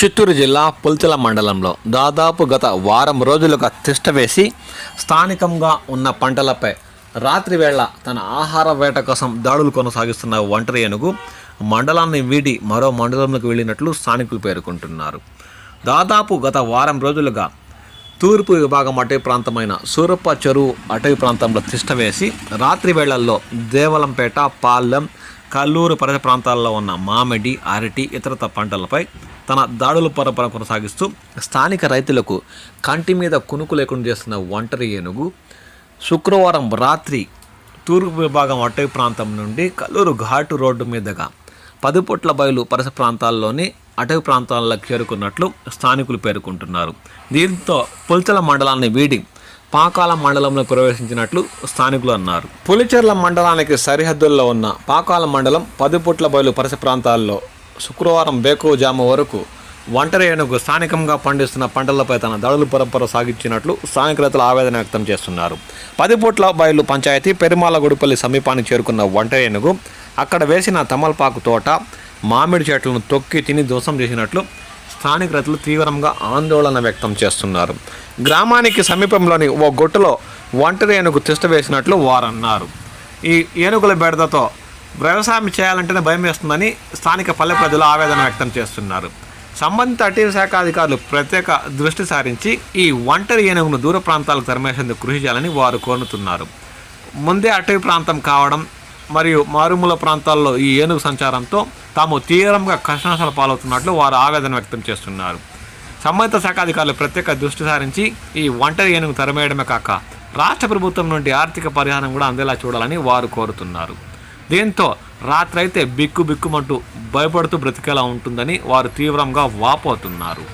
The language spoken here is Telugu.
చిత్తూరు జిల్లా పుల్చల మండలంలో దాదాపు గత వారం రోజులుగా తిష్టవేసి స్థానికంగా ఉన్న పంటలపై రాత్రి వేళ తన ఆహార వేట కోసం దాడులు కొనసాగిస్తున్న ఒంటరి ఏనుగు మండలాన్ని వీడి మరో మండలంలోకి వెళ్ళినట్లు స్థానికులు పేర్కొంటున్నారు. దాదాపు గత వారం రోజులుగా తూర్పు విభాగం అటవీ ప్రాంతమైన సూరప్ప చెరువు అటవీ ప్రాంతంలో తిష్టవేసి రాత్రి వేళల్లో దేవలంపేట పాలెం కల్లూరు పరిసర ప్రాంతాల్లో ఉన్న మామిడి అరటి ఇతరత పంటలపై తన దాడుల పరంపర కొనసాగిస్తూ స్థానిక రైతులకు కంటి మీద కునుకు లేకుండా చేస్తున్న ఒంటరి ఏనుగు శుక్రవారం రాత్రి తూర్పు విభాగం అటవీ ప్రాంతం నుండి కల్లూరు ఘాటు రోడ్డు మీదుగా పదిపొట్ల బయలు పరస ప్రాంతాల్లోని అటవీ ప్రాంతాలకు చేరుకున్నట్లు స్థానికులు పేర్కొంటున్నారు. దీంతో పుల్చల మండలాన్ని వీడి పాకాల మండలంలో ప్రవేశించినట్లు స్థానికులు అన్నారు. పులిచెర్ల మండలానికి సరిహద్దుల్లో ఉన్న పాకాల మండలం పదిపుట్ల బయలు పరస ప్రాంతాల్లో శుక్రవారం బేకోజాము వరకు ఒంటరి ఏనుగు స్థానికంగా పండిస్తున్న పంటలపై తన దాడుల పరంపర సాగించినట్లు స్థానిక రైతులు ఆవేదన వ్యక్తం చేస్తున్నారు. పదిపుట్ల బయలు పంచాయతీ పెరుమాల గుడిపల్లి సమీపానికి చేరుకున్న ఒంటరి ఏనుగు అక్కడ వేసిన తమలపాకు తోట మామిడి చెట్లను తొక్కి తిని దోషం చేసినట్లు స్థానిక రైతులు తీవ్రంగా ఆందోళన వ్యక్తం చేస్తున్నారు. గ్రామానికి సమీపంలోని ఓ గొట్టులో ఒంటరి ఏనుగు తిష్ట వేసినట్లు వారన్నారు. ఈ ఏనుగుల బెడదతో వ్యవసాయం చేయాలంటేనే భయం వేస్తుందని స్థానిక పల్లె ప్రజలు ఆవేదన వ్యక్తం చేస్తున్నారు. సంబంధిత అటవీ శాఖ అధికారులు ప్రత్యేక దృష్టి సారించి ఈ ఒంటరి ఏనుగును దూర ప్రాంతాలకు తరిమేసేందుకు కృషి చేయాలని వారు కోరుతున్నారు. ముందే అటవీ ప్రాంతం కావడం మరియు మారుమూల ప్రాంతాల్లో ఈ ఏనుగు సంచారంతో తాము తీవ్రంగా కష్టనష్టాలు పాలవుతున్నట్లు వారు ఆవేదన వ్యక్తం చేస్తున్నారు. సంబంధిత శాఖ అధికారులు ప్రత్యేక దృష్టి సారించి ఈ ఒంటరి ఏనుగు తరిమేయడమే కాక రాష్ట్ర ప్రభుత్వం నుండి ఆర్థిక పరిహారం కూడా అందేలా చూడాలని వారు కోరుతున్నారు. దీంతో రాత్రైతే బిక్కు బిక్కుమంటూ భయపడుతూ బ్రతికేలా ఉంటుందని వారు తీవ్రంగా వాపోతున్నారు.